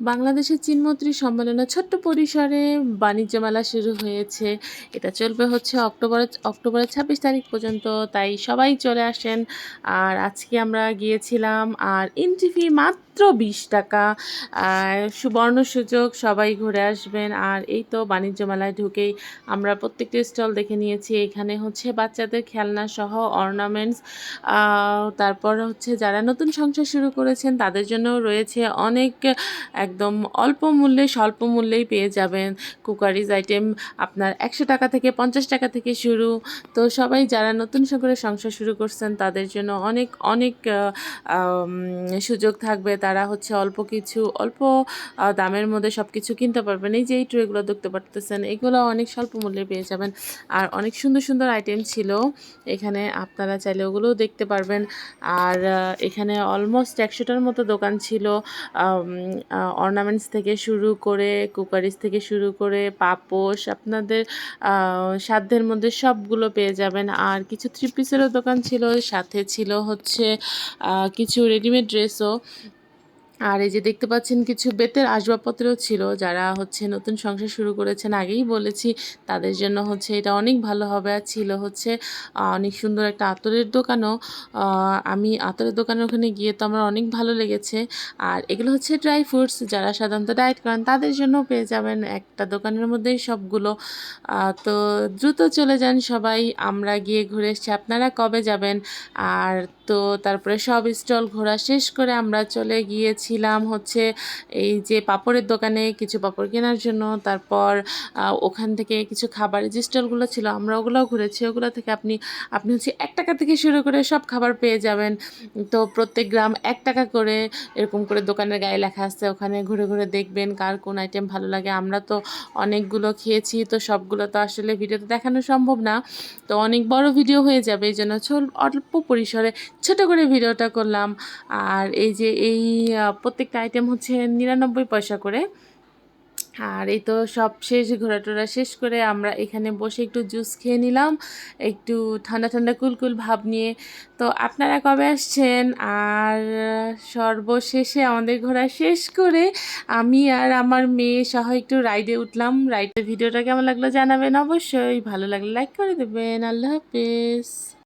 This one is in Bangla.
বাংলাদেশের চীনমৈত্রী সম্মেলনে ছোট্ট পরিসরে বাণিজ্য মেলা শুরু হয়েছে। এটা চলবে হচ্ছে অক্টোবরের অক্টোবরের ছাব্বিশ তারিখ পর্যন্ত, তাই সবাই চলে আসেন। আর আজকে আমরা গিয়েছিলাম, আর এন্ট্রি ফি মাত্র বিশ টাকা। আর সুবর্ণ সুযোগ, সবাই ঘুরে আসবেন। আর এই তো বাণিজ্য মেলায় ঢুকেই আমরা প্রত্যেকটি স্টল দেখে নিয়েছি। এখানে হচ্ছে বাচ্চাদের খেলনা সহ অর্নামেন্টস তারপর হচ্ছে যারা নতুন সংসার শুরু করেছেন, তাদের জন্য রয়েছে অনেক একদম অল্প মূল্যে, স্বল্প মূল্যেই পেয়ে যাবেন কুকারিজ আইটেম। আপনার একশো টাকা থেকে পঞ্চাশ টাকা থেকে শুরু। তো সবাই যারা নতুন করে সংসার শুরু করছেন, তাদের জন্য অনেক অনেক সুযোগ থাকবে। তারা হচ্ছে অল্প কিছু, অল্প দামের মধ্যে সব কিছু কিনতে পারবেন। এই যে এই ট্রেগুলো দেখতে পারতেছেন, এগুলো অনেক স্বল্প মূল্যে পেয়ে যাবেন। আর অনেক সুন্দর সুন্দর আইটেম ছিল। এখানে আপনারা চাইলে ওগুলোও দেখতে পারবেন। আর এখানে অলমোস্ট একশোটার মতো দোকান ছিল। অর্নামেন্টস থেকে শুরু করে কুকারিস থেকে শুরু করে, পাপোশ, আপনাদের সাধ্যের মধ্যে সবগুলো পেয়ে যাবেন। আর কিছু থ্রি পিসেরও দোকান ছিল, সাথে ছিল হচ্ছে কিছু রেডিমেড ড্রেসও আর এই যে দেখতে পাচ্ছেন কিছু বেতের আসবাবপত্রও ছিল, যারা হচ্ছে নতুন সংসার শুরু করেছেন, আগেই বলেছি, তাদের জন্য হচ্ছে এটা অনেক ভালো হবে। আর ছিল হচ্ছে অনেক সুন্দর একটা আতরের দোকানও। আমি আতরের দোকানের ওখানে গিয়ে তো আমার অনেক ভালো লেগেছে। আর এগুলো হচ্ছে ড্রাই ফ্রুটস যারা সাধারণত ডায়েট করেন, তাদের জন্য পেয়ে যাবেন একটা দোকানের মধ্যেই সবগুলো। তো দ্রুত চলে যান সবাই, আমরা গিয়ে ঘুরে এসেছি। আপনারা কবে যাবেন? আর তো তারপরে সব স্টল ঘোরা শেষ করে আমরা চলে গিয়েছিলাম হচ্ছে এই যে পাপড়ের দোকানে কিছু পাপড় কেনার জন্য, তারপর ওখান থেকে কিছু খাবারের যে স্টলগুলো ছিল আমরা ওগুলোও ঘুরেছি, ওগুলো থেকে আপনি আপনি হচ্ছে এক টাকা থেকে শুরু করে সব খাবার পেয়ে যাবেন। তো প্রত্যেক গ্রাম এক টাকা করে এরকম করে দোকানের গায়ে লেখা আছে, ওখানে ঘুরে ঘুরে দেখবেন কার কোন আইটেম ভালো লাগে। আমরা তো অনেকগুলো খেয়েছি, তো সবগুলো তো আসলে ভিডিওতে দেখানো সম্ভব না। তো অনেক বড় ভিডিও হয়ে যাবে, এই জন্য অল্প পরিসরে ছোট করে ভিডিওটা করলাম। আর এই যে এই প্রত্যেকটা আইটেম হচ্ছে নিরানব্বই পয়সা করে। আর এই তো সব শেষ, ঘোরাটোরা শেষ করে আমরা এখানে বসে একটু জুস খেয়ে নিলাম, একটু ঠান্ডা ঠান্ডা কুলকুল ভাব নিয়ে। তো আপনারা কবে আসছেন? আর সর্বশেষে আমাদের ঘোরা শেষ করে আমি আর আমার মেয়ে সহ একটু রাইডে উঠলাম। রাইডের ভিডিওটা কেমন লাগল জানাবেন অবশ্যই। ভালো লাগলে লাইক করে দেবেন। আল্লাহ হাফেজ।